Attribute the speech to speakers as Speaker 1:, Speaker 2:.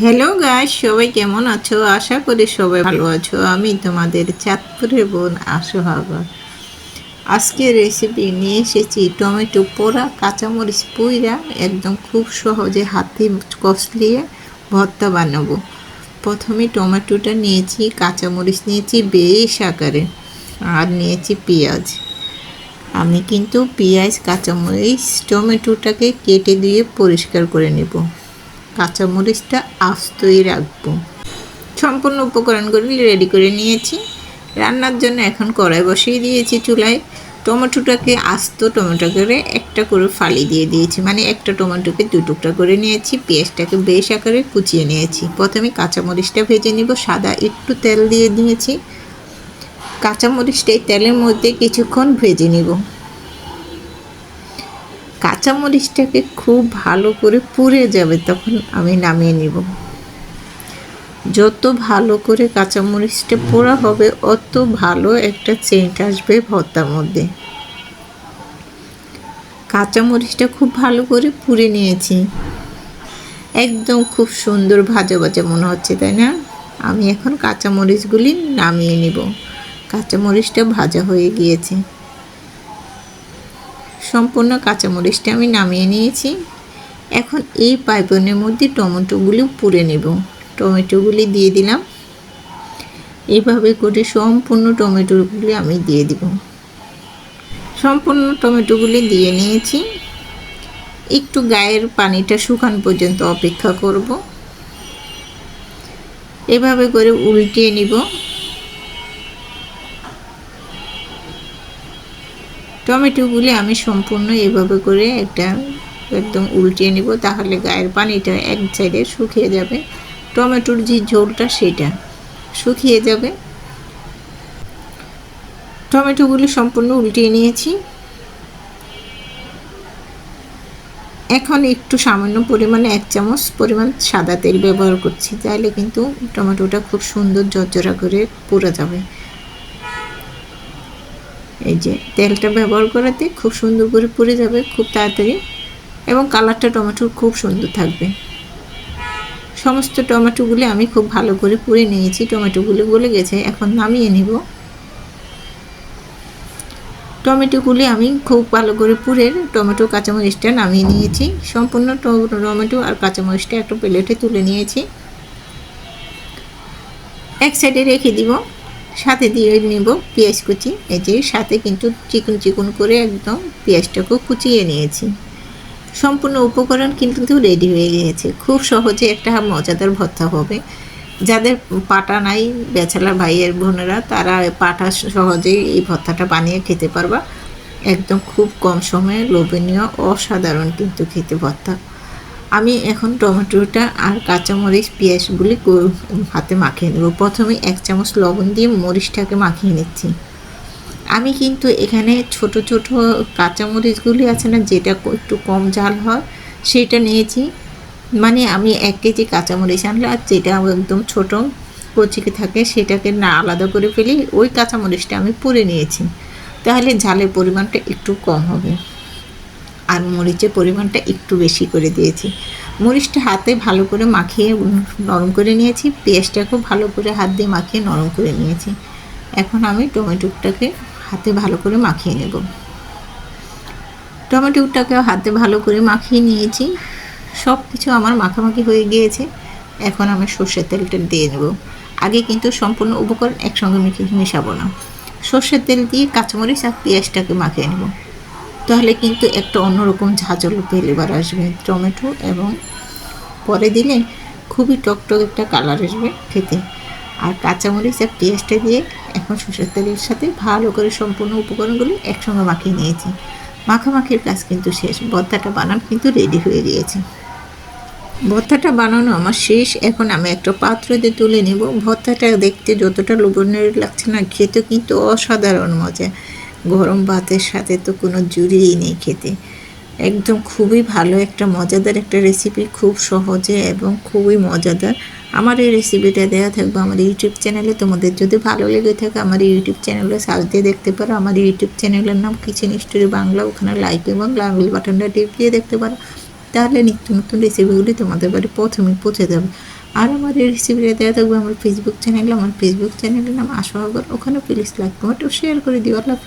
Speaker 1: Hello guys সবাই কেমন আছো? আশা করি সবাই ভালো। আছো। আমি তোমাদের চাঁদপুরের বোন আশু হাগর আজকে রেসিপি নিয়ে এসেছি টমেটো পোড়া কাঁচামরিচ পুইরা একদম খুব সহজে হাতে কষলিয়ে ভর্তা বানাবো। প্রথমে টমেটোটা নিয়েছি কাঁচামরিচ নিয়েছি বেশ আকারে আর নিয়েছি পেঁয়াজ। আমি কিন্তু পেঁয়াজ কাঁচামরিচ টমেটোটাকে কেটে দিয়ে পরিষ্কার করে নেব। কাঁচামরিচটা আস্তই রাখব। সম্পূর্ণ উপকরণগুলি রেডি করে নিয়েছি। রান্নার জন্য এখন কড়াই বসিয়ে দিয়েছি চুলায়। টমেটোটাকে আস্ত টমেটো করে একটা করে ফালি দিয়ে দিয়েছি। মানে একটা টমেটোকে দু করে নিয়েছি। পেঁয়াজটাকে বেশ আকারে কুচিয়ে নিয়েছি। প্রথমে কাঁচামরিচটা ভেজে নিব। সাদা একটু তেল দিয়ে দিয়েছি। কাঁচামরিচটা এই তেলের মধ্যে কিছুক্ষণ ভেজে নিব। কাঁচামরিচটাকে খুব ভালো করে পুড়ে যাবে তখন আমি নামিয়ে নিব। যত ভালো করে কাঁচামরিচটা পোড়া হবে, অত ভালো একটা চেন্ট আসবে ভর্তার মধ্যে। কাঁচামরিচটা খুব ভালো করে পুড়ে নিয়েছি। একদম খুব সুন্দর ভাজা ভাজা মনে হচ্ছে, তাই না? আমি এখন কাঁচামরিচগুলি নামিয়ে নিব। কাঁচামরিচটা ভাজা হয়ে গিয়েছে। সম্পূর্ণ কাঁচামরিচটা আমি নামিয়ে নিয়েছি। এখন এই পাইপনের মধ্যে টমেটোগুলি পুড়ে নেব। টমেটোগুলি দিয়ে দিলাম। এইভাবে করে সম্পূর্ণ টমেটোগুলি আমি দিয়ে দিব। সম্পূর্ণ টমেটোগুলি দিয়ে নিয়েছি। একটু গায়ের পানিটা শুকান পর্যন্ত অপেক্ষা করব। এভাবে করে উল্টিয়ে নিব। টমেটোগুলি আমি সম্পূর্ণ এভাবে করে একটা একদম উল্টিয়ে নিব, তাহলে গায়ের পানিটা এক সাইডে শুকিয়ে যাবে। টমেটোর যে ঝোলটা সেটা শুকিয়ে যাবে। টমেটোগুলি সম্পূর্ণ উল্টিয়ে নিয়েছি। এখন একটু সামান্য পরিমাণে এক চামচ পরিমাণ সাদা তেল ব্যবহার করছি, তাহলে কিন্তু টমেটোটা খুব সুন্দর জর্জরা করে পুড়ে যাবে। এই যে তেলটা ব্যবহার করাতে খুব সুন্দর করে পুড়ে যাবে, খুব তাড়াতাড়ি। এবং কালারটা টমেটোর খুব সুন্দর থাকবে। সমস্ত টমেটোগুলি আমি খুব ভালো করে পুড়ে নিয়েছি, টমেটোগুলি গলে গেছে, এখন নামিয়ে নিব। টমেটোগুলি আমি খুব ভালো করে পুড়ে টমেটো, কাঁচামরিচটা নামিয়ে নিয়েছি। সম্পূর্ণ টমেটো আর কাঁচামরিচটা একটা প্লেটে তুলে নিয়েছি। এক সাইডে রেখে দিব। সাথে দিয়ে নেব পেঁয়াজ কুচি। এই যে সাথে কিন্তু চিকন চিকন করে একদম পেঁয়াজটাকেও কুচিয়ে নিয়েছি। সম্পূর্ণ উপকরণ কিন্তু রেডি হয়ে গিয়েছে। খুব সহজে একটা মজাদার ভর্তা হবে। যাদের পাটা নাই বেচালার ভাইয়ের বোনেরা, তারা পাটা সহজেই এই ভর্তাটা বানিয়ে খেতে পারবা। একদম খুব কম সময়ে লোভনীয়, অসাধারণ কিন্তু খেতে ভর্তা। আমি এখন টমেটোটা আর কাঁচামরিচ পেঁয়াজগুলি হাতে মাখিয়ে নেব। প্রথমে এক চামচ লবণ দিয়ে মরিচটাকে মাখিয়ে নিচ্ছি। আমি কিন্তু এখানে ছোট ছোট কাঁচামরিচগুলি আছে না, যেটা একটু কম ঝাল হয়, সেটা নিয়েছি। মানে আমি এক কেজি কাঁচামরিচ আনলে আর যেটা একদম ছোট কচিকে থাকে, সেটাকে না আলাদা করে ফেলি, ওই কাঁচামরিচটা আমি পুড়ে নিয়েছি। তাহলে ঝালের পরিমাণটা একটু কম হবে। আর মরিচের পরিমাণটা একটু বেশি করে দিয়েছি। মরিচটা হাতে ভালো করে মাখিয়ে নরম করে নিয়েছি। পেঁয়াজটাকেও ভালো করে হাত দিয়ে মাখিয়ে নরম করে নিয়েছি। এখন আমি টমেটোটাকে হাতে ভালো করে মাখিয়ে নেব। টমেটোটাকে হাতে ভালো করে মাখিয়ে নিয়েছি। সব কিছু আমার মাখামাখি হয়ে গিয়েছে। এখন আমি সর্ষের তেলটা দিয়ে নেব। আগে কিন্তু সম্পূর্ণ উপকরণ একসঙ্গে মেশাবো না। সর্ষের তেল দিয়ে কাঁচামরিচ আর পেঁয়াজটাকে মাখিয়ে নেব। তাহলে কিন্তু একটা অন্যরকম ঝাঁঝল ফ্লেভার আসবে। টমেটো এবং পরে দিলে খুবই টকটক একটা কালার আসবে খেতে। আর কাঁচামরিচ আর পেঁয়াজটা দিয়ে এখন সরষের তেলের সাথে ভালো করে সম্পূর্ণ উপকরণগুলি একসঙ্গে মাখিয়ে নিয়েছি। মাখামাখির কাজ কিন্তু শেষ। ভর্তাটা বানান কিন্তু রেডি হয়ে গিয়েছে। ভর্তাটা বানানো আমার শেষ। এখন আমি একটা পাত্র দিয়ে তুলে নেব। ভর্তাটা দেখতে যতটা লোভনীয় লাগছে না, খেতে কিন্তু অসাধারণ মজা। গরম ভাতের সাথে তো কোনো জুড়িই নেই খেতে। একদম খুবই ভালো, একটা মজাদার একটা রেসিপি খুব সহজে এবং খুবই মজাদার। আমার এই রেসিপিটা দেওয়া থাকবে আমার ইউটিউব চ্যানেলে তোমাদের যদি ভালো লেগে থাকে আমার ইউটিউব চ্যানেলে সার্চ দিয়ে দেখতে পারো। আমার ইউটিউব চ্যানেলের নাম কিচেন স্টোরি বাংলা, ওখানে লাইক এবং লাঙ্গল বাটনটা টিপ দিয়ে দেখতে পারো। তাহলে নিত্য নতুন রেসিপিগুলি তোমাদের বাড়ি প্রথমে পৌঁছে যাবে। আর আমার এই রেসিপিটা দেওয়া থাকবে আমার ফেসবুক চ্যানেলে আমার ফেসবুক চ্যানেলের নাম আশা ওখানে প্লিজ লাইক কমেন্ট শেয়ার করে দিও। আল্লাহ